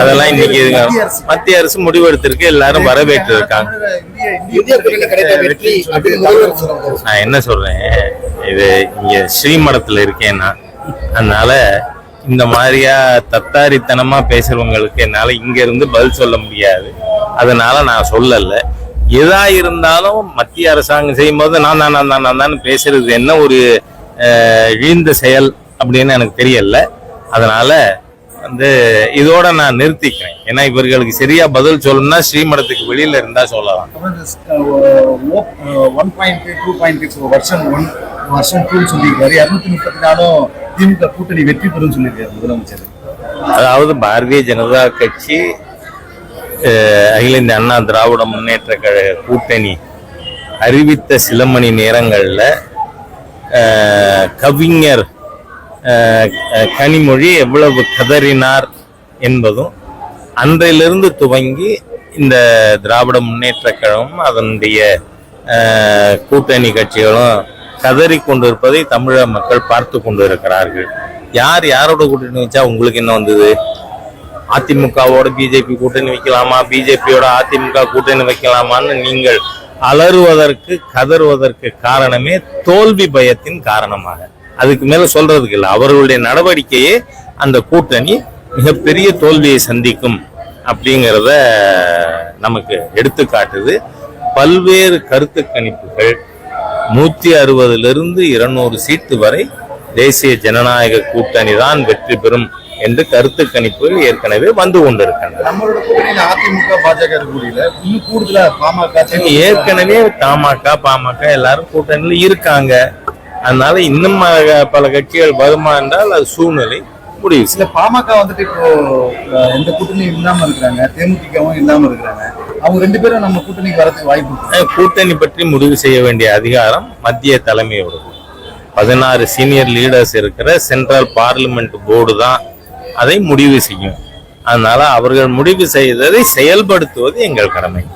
அதெல்லாம் இன்னைக்கு மத்திய அரசு. முடிவெடுத்திருக்கு எல்லாரும் வரவேற்று இருக்காங்க. நான் என்ன சொல்றேன்? இது இங்க ஸ்ரீமடத்துல இருக்கேன் நான் அதனால இந்த மாதிரியா தத்தாரித்தனமா பேசுறவங்களுக்கு என்னால இங்க இருந்து பதில் சொல்ல முடியாது. அதனால நான் சொல்லல. எதா இருந்தாலும் மத்திய அரசாங்கம் செய்யும் போது நான் நான் தான் நான் தான் பேசுறது. என்ன ஒரு அஹ், இழிந்த செயல்? அப்படின்னு எனக்கு தெரியல. அதனால வந்து இதோட நான் நிறுத்திக்கிறேன். ஏன்னா இவர்களுக்கு சரியா பதில் சொல்லணும்னா ஸ்ரீமடத்துக்கு வெளியில இருந்தா சொல்லலாம். ஒன் பாயிண்ட் டூ பாயிண்ட் வருஷம் ஒன் வருஷம் டூ சொல்லியிருக்காரு. இருநூத்தி முப்பத்தி நாலும் திமுக கூட்டணி வெற்றி பெறும் சொல்லியிருக்காரு முதலமைச்சர். அதாவது பாரதிய ஜனதா கட்சி அகில இந்திய அண்ணா திராவிட முன்னேற்ற கழக கூட்டணி அறிவித்த சில மணி நேரங்கள்ல கவிஞர் கனிமொழி எவ்வளவு கதறினார் என்பதும் அன்றையிலிருந்து துவங்கி இந்த திராவிட முன்னேற்ற கழகம் அதனுடைய கூட்டணி கட்சிகளும் கதறி கொண்டிருப்பதை தமிழக மக்கள் பார்த்து கொண்டு இருக்கிறார்கள் யார் யாரோட கூட்டணி வச்சா உங்களுக்கு என்ன வந்தது? அதிமுகவோட பிஜேபி கூட்டணி வைக்கலாமா? பிஜேபியோட அதிமுக கூட்டணி வைக்கலாமான்னு நீங்கள் அலறுவதற்கு கதறுவதற்கு காரணமே தோல்வி பயத்தின் காரணமாக. அதுக்கு மேல சொல்றதுக்கு இல்லை. அவர்களுடைய நடவடிக்கையே அந்த கூட்டணி மிகப்பெரிய தோல்வியை சந்திக்கும் அப்படிங்கிறத நமக்கு எடுத்து காட்டுது. பல்வேறு கருத்து கணிப்புகள் நூத்தி அறுபதிலிருந்து இருநூறு சீட்டு வரை தேசிய ஜனநாயக கூட்டணி தான் வெற்றி பெறும் என்று கருத்து கணிப்புகள் ஏற்கனவே வந்து கொண்டிருக்கின்றன. நம்மளோட கூட்டணியில அதிமுக பாஜக இருக்கக்கூடியல இன்னும் கூடுதலா பாமக ஏற்கனவே தமாக பாமக எல்லாரும் கூட்டணியில் இருக்காங்க. அதனால இன்னும் பல- கட்சிகள் வருமா என்றால் அது சூழ்நிலை முடிவு செய்யும். சில பாமக வந்துட்டு இப்போ எந்த கூட்டணியும் இல்லாம இருக்கிறாங்க. தேமுதிகவும் இல்லாம இருக்கிறாங்க. அவங்க ரெண்டு பேரும் நம்ம கூட்டணிக்கு வரதுக்கு வாய்ப்பு கூட்டணி பற்றி முடிவு செய்ய வேண்டிய அதிகாரம் மத்திய தலைமையோடு. பதினாறு சீனியர் லீடர்ஸ் இருக்கிற சென்ட்ரல் பார்லிமெண்ட் போர்டு தான் அதை முடிவு செய்யும். அதனால அவர்கள் முடிவு செய்ததை செயல்படுத்துவது எங்கள் கடமை.